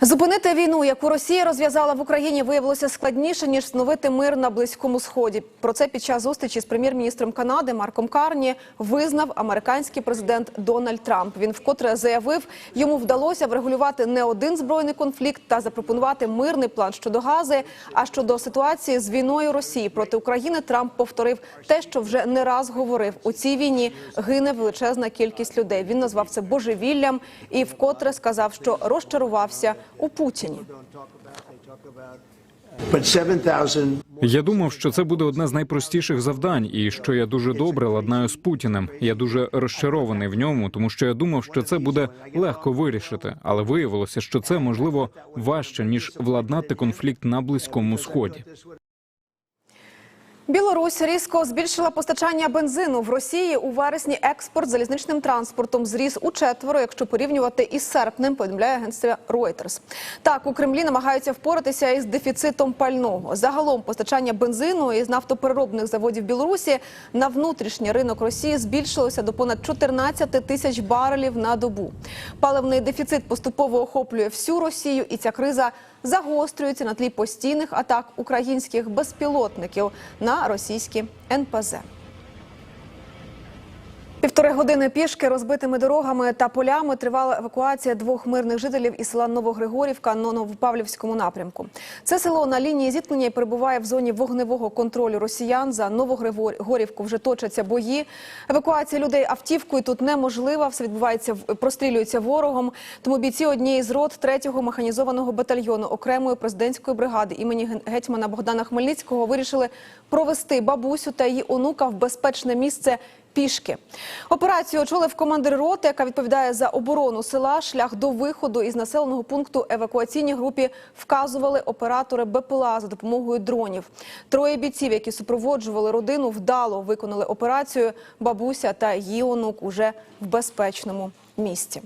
Зупинити війну, яку Росія розв'язала в Україні, виявилося складніше ніж встановити мир на близькому сході. Про це під час зустрічі з прем'єр-міністром Канади Марком Карні визнав американський президент Дональд Трамп. Він вкотре заявив, йому вдалося врегулювати не один збройний конфлікт та запропонувати мирний план щодо Гази. А щодо ситуації з війною Росії проти України, Трамп повторив те, що вже не раз говорив. У цій війні гине величезна кількість людей. Він назвав це божевіллям і вкотре сказав, що розчарувався у Путіні. But 7,000 Я думав, що це буде одне з найпростіших завдань, і що я дуже добре ладнаю з Путіним. Я дуже розчарований в ньому, тому що я думав, що це буде легко вирішити, але виявилося, що це можливо важче ніж владнати конфлікт на близькому сході. Білорусь різко збільшила постачання бензину в Росії у вересні. Експорт залізничним транспортом зріс у четверо, якщо порівнювати із серпнем. Повідомляє агентство Reuters. Так у Кремлі намагаються впоратися із дефіцитом пального. Загалом постачання бензину із нафтопереробних заводів Білорусі на внутрішній ринок Росії збільшилося до понад 14 тисяч барелів на добу. Паливний дефіцит поступово охоплює всю Росію, і ця криза загострюється на тлі постійних атак українських безпілотників на російські НПЗ. Півтори години пішки розбитими дорогами та полями тривала евакуація двох мирних жителів із села Новогригорівка на Новопавлівському напрямку. Це село на лінії зіткнення і перебуває в зоні вогневого контролю росіян. За Новогригорівку вже точаться бої. Евакуація людей автівкою тут неможлива. Все відбувається прострілюється ворогом. Тому бійці однієї з рот третього механізованого батальйону окремої президентської бригади імені гетьмана Богдана Хмельницького вирішили провести бабусю та її онука в безпечне місце пішки. Операцію очолив командир роти, яка відповідає за оборону села. Шлях до виходу із населеного пункту евакуаційній групі вказували оператори БПЛА за допомогою дронів. Троє бійців, які супроводжували родину, вдало виконали операцію. Бабуся та її онук уже в безпечному місці.